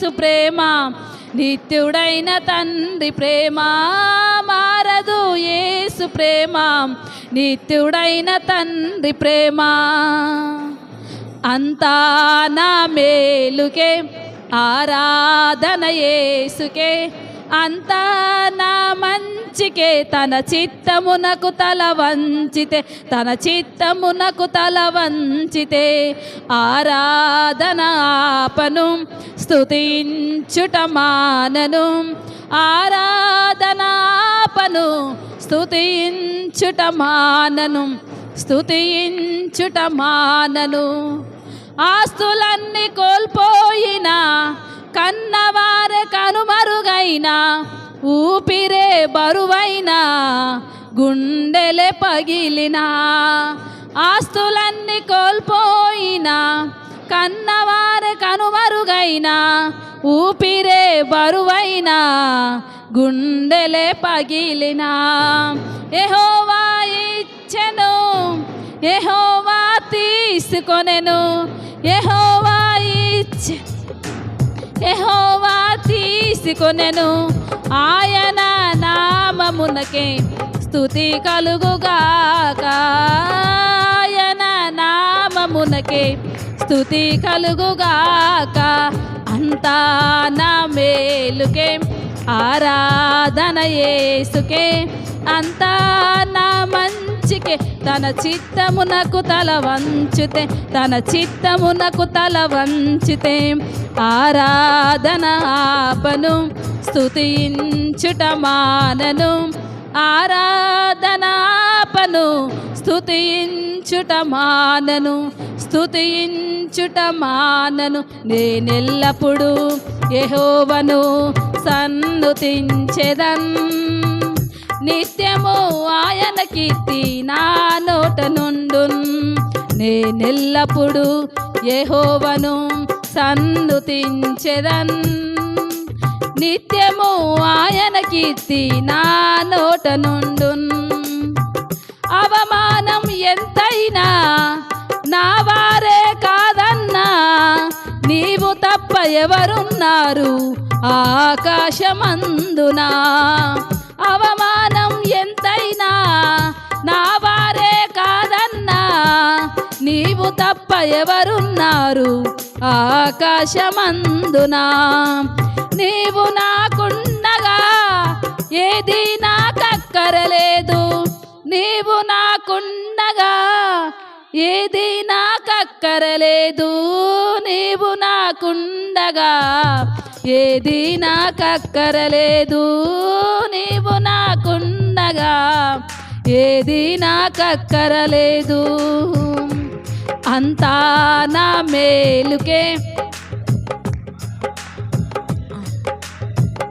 సుప్రేమ నిత్యుడైన తండ్రి ప్రేమ మారదు యేసు ప్రేమ నిత్యుడైన తండ్రి ప్రేమ. అంతా నా మేలుకే ఆరాధన యేసుకే అంతా నా మంచికే తన చిత్తమునకు తల వంచితే తన చిత్తమునకు తల వంచితే ఆరాధన ఆపను స్తుతించుట మానను ఆరాధన ఆపను స్తుతించుట మానను స్తుతించుట మానను ఆస్తులన్నీ కోల్పోయి కనుమరుగైనా ఊపిరే బరువైనా గుండెలే పగిలినా ఆస్తులన్నీ కోల్పోయినా కన్నవారే కనుమరుగైనా ఊపిరే బరువైనా గుండెలే పగిలినా. ఎహోవా ఇచ్చెను ఎహోవా తీసుకొనెను ఎహోవా ఇచ్చే ఎహోవా తీసుకొనెను. ఆయన నామమునకే స్తుతి కలుగుగాక. ఆయన నామమునకే స్తుతి కలుగుగాక. అంతా నా మేలుకే ఆరాధన యేసుకే. అంతా మంచికే తన చిత్తమునకు తల వంచితే తన చిత్తమునకు తల వంచితే ఆరాధన ఆపను స్థుతించుట మానను ఆరాధన ఆపను స్థుతించుట మానను స్తుతించుట మానను. నేనెల్లప్పుడూ ఎహోవను సన్నుతించెదన్. నిత్యము ఆయన కీర్తి నా నోట నుండు నేనెల్లప్పుడు యహోవను సందుతించెదన్. నిత్యము ఆయన కీర్తి నా నోట నుండు అవమానం ఎంతైనా నా వారే కాదన్నా. నీవు తప్ప ఎవరున్నారు ఆకాశమందునా. అవమానం తప్ప ఎవరున్నారు ఆకాశమందునా? నీవు నాకుండగా ఏది నాకక్కరలేదు. నీవు నాకుండగా ఏది నాకక్కరలేదు. నీవు నాకుండగా ఏది నాకక్కరలేదు. నీవు నాకుండగా ఏది నాకక్కరలేదు. అంతా నా మేలుకే.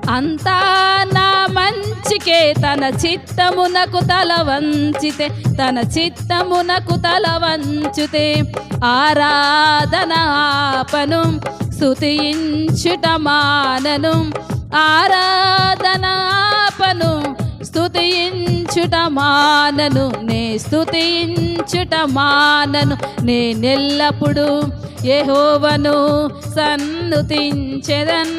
అంతా నా మంచికే. తన చిత్తమునకు తల వంచితే తన చిత్తమునకు తల వంచితే ఆరాధన ఆపను స్తుతించుట మానను. ఆరాధన ఆపను స్తుతించుట మానను నే స్తుతించుట మానను నేనెల్లప్పుడు యెహోవను సన్నుతించెదన్.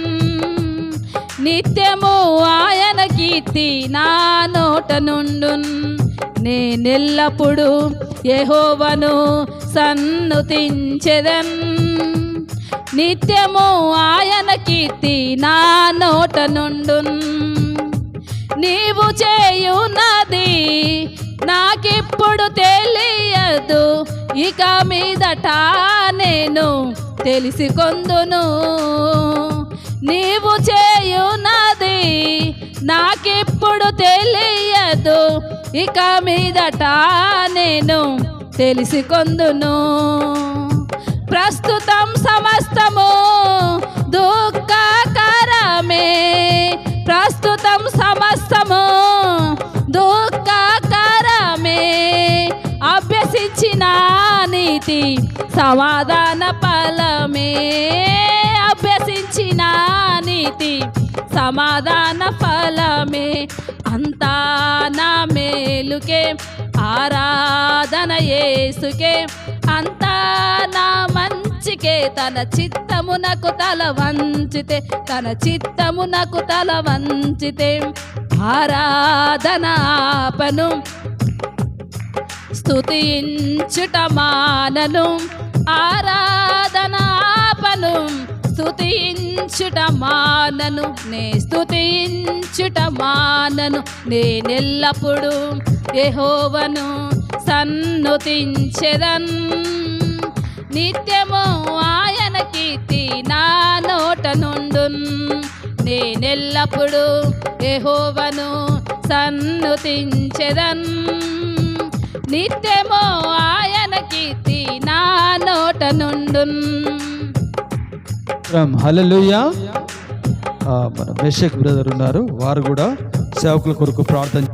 నిత్యము ఆయన కీర్తి నా నోట నుండు నేనెల్లప్పుడు యెహోవను సన్నుతించెదన్. నిత్యము ఆయన కీర్తి నా నోట నుండు నీవు చేయున్నది నాకిప్పుడు తెలియదు. ఇక మీదట నేను తెలిసికొందును. నీవు చేయున్నది నాకిప్పుడు తెలియదు. ఇక మీదట నేను తెలిసికొందును. ప్రస్తుతం సమస్తము దుఃఖకరమే. ప్రస్తుతం సమస్తము దుఃఖకరమే. అభ్యసించిన నీతి సమాధాన ఫలమే. అభ్యసించిన నీతి సమాధాన ఫలమే. అంతా నా మేలుకే ఆరాధన ఏసుకే అంతా తన చిత్తమునకు తల వంచితే తన చిత్తమునకు తల వంచితే ఆరాధనాపను స్తుతించుట మానను ఆరాధనాపను స్తుతించుట మానను నే స్తుతించుట మానను నేనెల్లప్పుడు ఎహోవను సన్నుతించెదన్. నిత్యము ఆయన కీర్తి నా నోట నుండున్. నేనెల్లప్పుడు ఎహోవను సన్నుతించెదన్. నిత్యము ఆయన కీర్తి నా నోట నుండున్. హల్లెలూయా. మన మేషక్ బ్రదర్ ఉన్నారు. వారు కూడా సేవకుల కొరకు ప్రార్థన